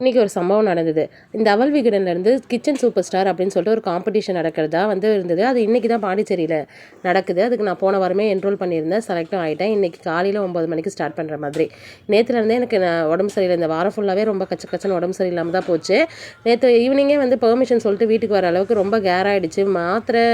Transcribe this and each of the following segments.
இன்றைக்கி ஒரு சம்பவம் நடந்தது. இந்த அவல் விகடன்லேருந்து கிச்சன் சூப்பர் ஸ்டார் அப்படின்னு சொல்லிட்டு ஒரு காம்படிஷன் நடக்கிறதா வந்து இருந்தது. அது இன்றைக்கி தான் பாண்டிச்சேரியில் நடக்குது. அதுக்கு நான் போன வாரமே என்ரோல் பண்ணியிருந்தேன். செலக்டும் ஆகிட்டேன் இன்றைக்கி காலையில் ஒம்பது மணிக்கு ஸ்டார்ட் பண்ணுற மாதிரி. நேற்றுலேருந்தே எனக்கு நான் உடம்பு சரியில்லை. இந்த வாரம் ஃபுல்லாகவே ரொம்ப கச்ச கச்சன்னு உடம்பு சரியில்லாமல் தான் போச்சு. நேற்று ஈவினிங்கே வந்து பெர்மிஷன் சொல்லிட்டு வீட்டுக்கு வர அளவுக்கு ரொம்ப கேர் ஆகிடுச்சு மாத்திரை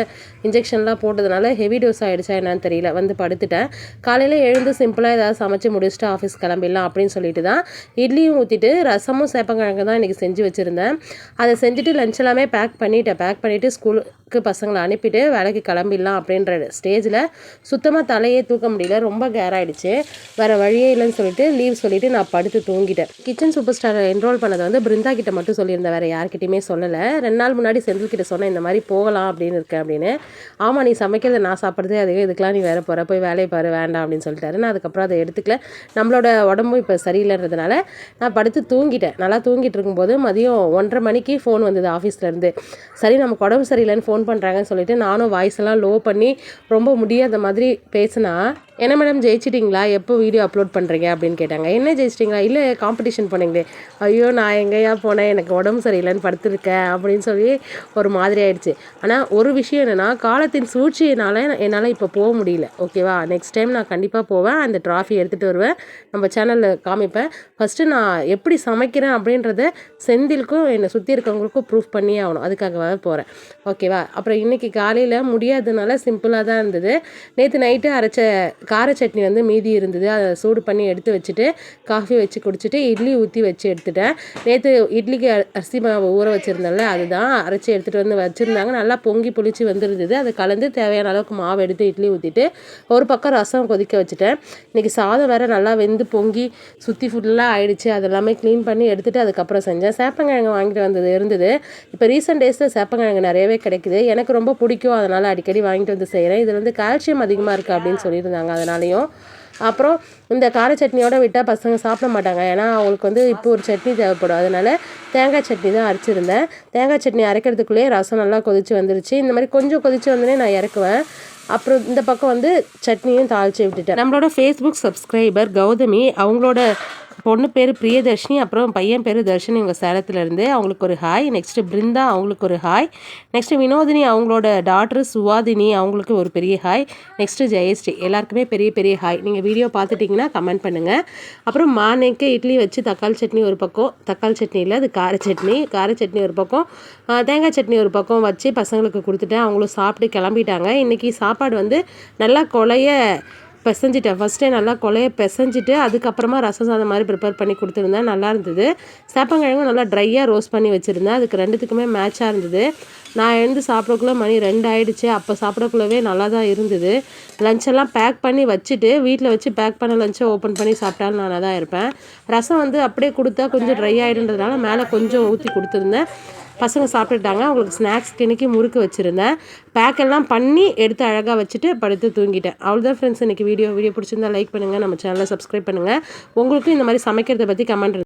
இன்ஜெக்ஷன்லாம் போட்டதுனால ஹெவி டோஸ் ஆகிடுச்சா என்னன்னு தெரியல. வந்து படுத்துட்டேன். காலையில் எழுந்து சிம்பிளாக ஏதாவது சமைச்சு முடிச்சுட்டு ஆஃபீஸ் கிளம்பிடலாம் அப்படின்னு சொல்லிட்டு தான் இட்லியும் ஊற்றிட்டு ரசமும் சேப்பங்கிழங்கு தான் இன்றைக்கி செஞ்சு வச்சுருந்தேன். அதை செஞ்சுட்டு லஞ்ச் எல்லாமே பேக் பண்ணிவிட்டேன் பேக் பண்ணிவிட்டு ஸ்கூலுக்கு பசங்களை அனுப்பிட்டு வேலைக்கு கிளம்பிடலாம் அப்படின்ற ஸ்டேஜில் சுத்தமாக தலையே தூக்க முடியல. ரொம்ப கேர் ஆகிடுச்சு வேறு வழியே இல்லைன்னு சொல்லிட்டு லீவ் சொல்லிவிட்டு நான் படுத்து தூங்கிட்டேன். கிச்சன் சூப்பர் ஸ்டாரை என்ரோல் பண்ணதை வந்து பிருந்தா கிட்ட மட்டும் சொல்லியிருந்தேன். வேறு யார்கிட்டையுமே சொல்லலை. ரெண்டு நாள் முன்னாடி செந்தில் கிட்ட சொன்னேன் இந்த மாதிரி போகலாம் அப்படின்னு இருக்கேன் அப்படின்னு. ஆமாம் நீ சமைக்கிறத நான் சாப்பிட்றதே அதுவே இதுக்கெலாம் நீ வேறு போகிற போய் வேலையை பாரு. வேண்டாம் அப்படின்னு சொல்லிட்டாரு. நான் அதுக்கப்புறம் அதை எடுத்துக்கல. நம்மளோட உடம்பும் இப்போ சரியில்லைன்றதுனால நான் படுத்து தூங்கிட்டேன். நல்லா தூங்கிட்டு இருக்கும்போது மதியம் ஒன்றரை மணிக்கு ஃபோன் வந்தது ஆஃபீஸ்லேருந்து சரி நமக்கு உடம்பு சரியில்லைன்னு ஃபோன் பண்ணுறாங்கன்னு சொல்லிட்டு நானும் வாய்ஸ் எல்லாம் லோ பண்ணி ரொம்ப முடியாத மாதிரி பேசினா என்ன மேடம் ஜெயிச்சிட்டிங்களா? எப்போ வீடியோ அப்லோட் பண்ணுறீங்க அப்படின்னு கேட்டாங்க. என்ன ஜெயிச்சிட்டிங்களா? இல்லை காம்படிஷன் போனீங்களே ஐயோ நான் எங்கேயா போனேன்? எனக்கு உடம்பு சரியில்லைன்னு படுத்துருக்கேன் அப்படின்னு சொல்லி ஒரு மாதிரி ஆயிடுச்சு. ஆனால் ஒரு விஷயம் என்னென்னா காலத்தின் சூழ்ச்சியினால் என்னால் இப்போ போக முடியல. ஓகேவா நெக்ஸ்ட் டைம் நான் கண்டிப்பாக போவேன். அந்த ட்ராஃபி எடுத்துகிட்டு வருவேன். நம்ம சேனலில் காமிப்பேன். ஃபஸ்ட்டு நான் எப்படி சமைக்கிறேன் அப்படின்றத செந்திலுக்கும் என்னை சுற்றி இருக்கவங்களுக்கும் ப்ரூஃப் பண்ணியே ஆகணும். அதுக்காகவே போகிறேன் ஓகேவா அப்புறம் இன்றைக்கி காலையில் முடியாததுனால சிம்பிளாக தான் இருந்தது. நேற்று நைட்டு அரைச்ச கார சட்னி வந்து மீதி இருந்தது. அதை சூடு பண்ணி எடுத்து வச்சுட்டு காஃபி வச்சு குடிச்சிட்டு இட்லி ஊற்றி வச்சு எடுத்துட்டேன். நேற்று இட்லிக்கு அரிசி மாவு ஊற வச்சுருந்தேன்ல அதுதான் அரைச்சி எடுத்துகிட்டு வந்து வச்சுருந்தாங்க. நல்லா பொங்கி புளிச்சு வந்துருந்தது. அதை கலந்து தேவையான அளவுக்கு மாவு எடுத்து இட்லி ஊற்றிட்டு ஒரு பக்கம் ரசம் கொதிக்க வச்சுட்டேன். இன்றைக்கி சாதம் வேறு நல்லா வெந்து பொங்கி சுற்றி ஃபுல்லாக ஆயிடுச்சு. அதெல்லாமே க்ளீன் பண்ணி எடுத்துகிட்டு அதுக்கப்புறம் செஞ்சேன். சேப்பங்கிழங்கு வாங்கிட்டு வந்தது இருந்தது. இப்போ ரீசெண்ட் டேஸில் சேப்பங்கிழங்கு நிறையவே கிடைக்குது. எனக்கு ரொம்ப பிடிக்கும். அதனால் அடிக்கடி வாங்கிட்டு வந்து செய்கிறேன் இதில் வந்து கால்சியம் அதிகமாக இருக்குது அப்படின்னு சொல்லியிருந்தாங்க. அதனாலையும். அப்புறம் இந்த கார சட்னியோட விட்டால் பசங்க சாப்பிட மாட்டாங்க. ஏன்னா அவங்களுக்கு வந்து இப்போ ஒரு சட்னி தேவைப்படும். அதனால் தேங்காய் சட்னி தான் அரைச்சிருந்தேன். தேங்காய் சட்னி அரைக்கிறதுக்குள்ளேயே ரசம் நல்லா கொதிச்சு வந்துருச்சு. இந்த மாதிரி கொஞ்சம் கொதிச்சு வந்தோடனே நான் இறக்குவேன். அப்புறம் இந்த பக்கம் வந்து சட்னியும் தாளித்து விட்டுட்டேன். நம்மளோட ஃபேஸ்புக் சப்ஸ்கிரைபர் கௌதமி அவங்களோட பொண்ணு பேர் பிரியதர்ஷினி அப்புறம் பையன் பேர் தர்ஷினி. இவங்க சேலத்துலேருந்து. அவங்களுக்கு ஒரு ஹாய் நெக்ஸ்ட்டு பிருந்தா அவங்களுக்கு ஒரு ஹாய் நெக்ஸ்ட்டு வினோதினி அவங்களோட டாக்டர் சுவாதினி அவங்களுக்கு ஒரு பெரிய ஹாய் நெக்ஸ்ட்டு ஜெயஸ்ரீ. எல்லாருக்குமே பெரிய பெரிய ஹாய் நீங்கள் வீடியோ பார்த்துட்டிங்கன்னா கமெண்ட் பண்ணுங்கள் அப்புறம் மானைக்கு இட்லி வச்சு தக்காளி சட்னி ஒரு பக்கம். தக்காளி சட்னி இல்லை அது கார சட்னி. கார சட்னி ஒரு பக்கம். தேங்காய் சட்னி ஒரு பக்கம் வச்சு பசங்களுக்கு கொடுத்துட்டேன். அவங்களும் சாப்பிட்டு கிளம்பிட்டாங்க. இன்றைக்கி சாப்பாடு வந்து நல்லா கொலைய பிசைஞ்சிட்டேன். ஃபஸ்ட்டே நல்லா கொலையை பிசைஞ்சிட்டு அதுக்கப்புறமா ரசம் சாதம் மாதிரி ப்ரிப்பேர் பண்ணி கொடுத்துருந்தேன். நல்லா இருந்தது. சேப்பங்கிழங்கும் நல்லா ட்ரையாக ரோஸ்ட் பண்ணி வச்சுருந்தேன். அதுக்கு ரெண்டுத்துக்குமே மேட்சாக இருந்தது. நான் எழுந்து சாப்பிடக்குள்ளே மணி ரெண்டு ஆகிடுச்சு அப்போ சாப்பிடக்குள்ளவே நல்லா தான் இருந்தது லஞ்செல்லாம் பேக் பண்ணி வச்சுட்டு வீட்டில் வச்சு பேக் பண்ண லஞ்சை ஓப்பன் பண்ணி சாப்பிட்டாலும் நான் தான் இருப்பேன். ரசம் வந்து அப்படியே கொடுத்தா கொஞ்சம் ட்ரை ஆகிடுன்றதுனால மேலே கொஞ்சம் ஊற்றி கொடுத்துருந்தேன். பசங்க சாப்பிட்டுட்டாங்க. அவங்களுக்கு ஸ்நாக்ஸ் இன்றைக்கி முறுக்கு வச்சுருந்தேன். பேக்கெல்லாம் பண்ணி எடுத்து அழகாக வச்சுட்டு படுத்து தூங்கிட்டேன். அவ்வளோதான் ஃப்ரெண்ட்ஸ் இன்றைக்கி வீடியோ வீடியோ பிடிச்சிருந்தா லைக் பண்ணுங்கள் நம்ம சேனலை சப்ஸ்கிரைப் பண்ணுங்கள் உங்களுக்கும் இந்த மாதிரி சமைக்கிறத பற்றி கமெண்ட்